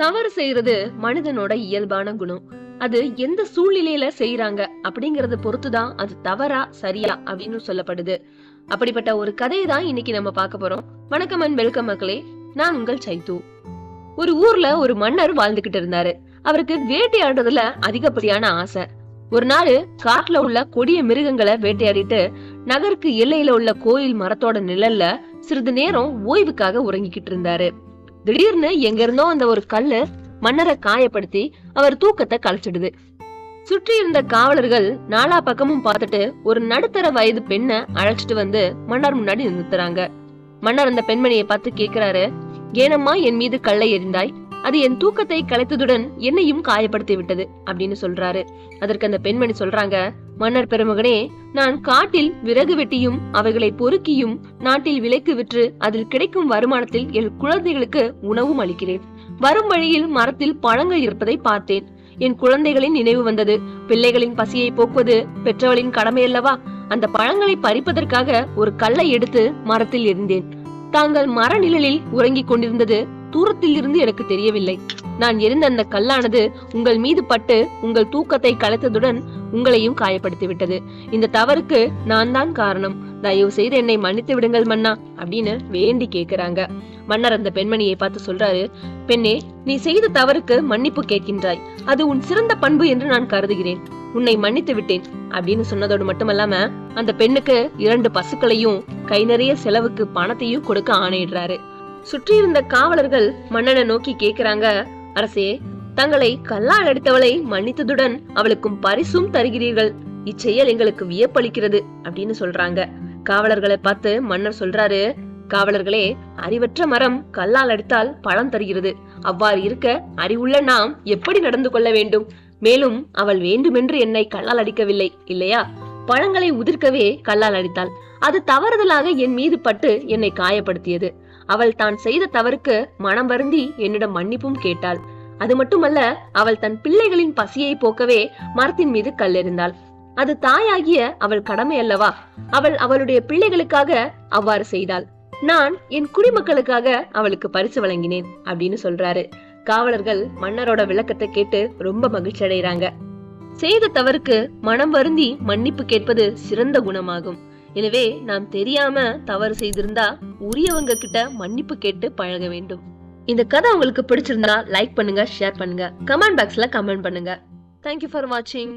தவறு செய்யறது மனிதனோட இயல்பான குணம். அது எந்த சூழ்நிலையில செய்யறாங்க அப்படிங்கறத பொறுத்துதான் அது தவறா சரியா அப்படின்னு சொல்லப்படுது. அப்படிப்பட்ட ஒரு கதையை தான் இன்னைக்கு நம்ம பார்க்க போறோம். வணக்கம் அண்ட் வெல்கம் மக்களே நான் உங்கள் சைத்து ஒரு ஊர்ல ஒரு மன்னர் வாழ்ந்துகிட்டு இருந்தாரு. அவருக்கு வேட்டையாடுறதுல அதிகப்படியான ஆசை. ஒரு நாள் காட்டுல உள்ள கொடிய மிருகங்களை வேட்டையாடிட்டு நகருக்கு எல்லையில உள்ள கோயில் மரத்தோட நிழல்ல சிறிது நேரம் ஓய்வுக்காக உறங்கிக்கிட்டு இருந்தாரு. திடீர்னு எங்க இருந்தோ அந்த ஒரு கல்லு மன்னரை காயப்படுத்தி அவர் தூக்கத்தை கலைச்சிடுது. சுற்றி இருந்த காவலர்கள் நாலா பக்கமும் பார்த்துட்டு ஒரு நடுத்தர வயது பெண்ணை அழைச்சிட்டு வந்து மன்னர் முன்னாடி நிறுத்துறாங்க. மன்னர் அந்த பெண்மணியை பார்த்து கேக்குறாரு ஏனம்மா என் மீது கல்லை எறிந்தாய். அது என் தூக்கத்தை கலைத்ததுடன் என்னையும் காயப்படுத்தி விட்டது அப்படின்னு சொல்றாரு. அதற்கு அந்த பெண்மணி சொல்றாங்க மன்னர் பெருமகனே நான் காட்டில் விறகு வெட்டியும் அவைகளை பொறுக்கியும் நாட்டில் விலைக்கு விற்று அதில் கிடைக்கும் வருமானத்தில் என் குழந்தைகளுக்கு உணவும் அளிக்கிறேன். வரும் வழியில் மரத்தில் பழங்கள் இருப்பதை பார்த்தேன். என் குழந்தைகளின் நினைவு வந்தது. பிள்ளைகளின் பசியை போக்குவது பெற்றவளின் கடமை அல்லவா? அந்த பழங்களை பறிப்பதற்காக ஒரு கல்லை எடுத்து மரத்தில் எறிந்தேன். தாங்கள் மர நிழலில் உறங்கிக் கொண்டிருந்தது தூரத்தில் இருந்து எனக்கு தெரியவில்லை. நான் எரிந்த அந்த கல்லானது உங்கள் மீது பட்டு உங்கள் தூக்கத்தை கலைத்ததுடன் உங்களையும் காயப்படுத்தி விட்டது இந்த தவறுக்கு நான் தான் காரணம். தயவு செய்து என்னை மன்னித்து விடுங்கள் மன்னா அப்படின்னு வேண்டி கேக்குறாங்க மன்னர் அந்த பெண்மணியை பார்த்து சொல்றாரு பெண்ணே நீ செய்த தவறுக்கு மன்னிப்பு கேட்கின்றாய். அது உன் சிறந்த பண்பு என்று நான் கருதுகிறேன். உன்னை மன்னித்து விட்டேன். அப்படின்னு சொன்னதோடு மட்டுமல்லாம அந்த பெண்ணுக்கு இரண்டு பசுக்களையும் கை நிறைய செலவுக்கு பணத்தையும் கொடுக்க ஆணையிடுறாரு. சுற்றி இருந்த காவலர்கள் மன்னனை நோக்கி கேக்குறாங்க அரசே தங்களை கல்லால் அடித்தவளை மன்னித்ததுடன் அவளுக்கும் பரிசும் தருகிறீர்கள். இச்செயல் எங்களுக்கு வியப்பளிக்கிறது அப்படின்னு சொல்றாங்க. காவலர்களை பார்த்து மன்னர் சொல்றாரு காவலர்களே அறிவற்ற மரம் கல்லால் அடித்தால் பழம் தருகிறது. அவ்வாறு இருக்க அறிவுள்ள நாம் எப்படி நடந்து கொள்ள வேண்டும்? மேலும் அவள் வேண்டுமென்று என்னை கல்லால் அடிக்கவில்லை இல்லையா? பழங்களை உதிர்க்கவே கல்லால் அடித்தாள். அது தவறுதலாக என் மீது பட்டு என்னை காயப்படுத்தியது. அவள் தான் செய்த தவறுக்கு மனம் வருந்தி என்னிடம் மன்னிப்பும் கேட்டாள். அது மட்டுமல்ல அவள் தன் பிள்ளைகளின் பசியை போக்கவே மரத்தின் மீது கல்லெறிந்தாள் அது தாயாகிய அவள் கடமை அல்லவா? அவள் அவளுடைய பிள்ளைகளுக்காக அவ்வாறு செய்தாள். நான் என் குடிமக்களுக்காக அவளுக்கு பரிசு வழங்கினேன் அப்படின்னு சொல்றாரு. காவலர்கள் மன்னரோட விளக்கத்தை கேட்டு ரொம்ப மகிழ்ச்சி அடைகிறாங்க செய்த தவறுக்கு மனம் வருந்தி மன்னிப்பு கேட்பது சிறந்த குணமாகும். எனவே நாம் தெரியாம தவறு செய்திருந்தா உரியவங்க கிட்ட மன்னிப்பு கேட்டு பழக வேண்டும். இந்த கதை உங்களுக்கு பிடிச்சிருந்தா லைக் பண்ணுங்க ஷேர் பண்ணுங்க. கமெண்ட் பாக்ஸ்ல கமெண்ட் பண்ணுங்க. தேங்க்யூ ஃபார் வாட்சிங்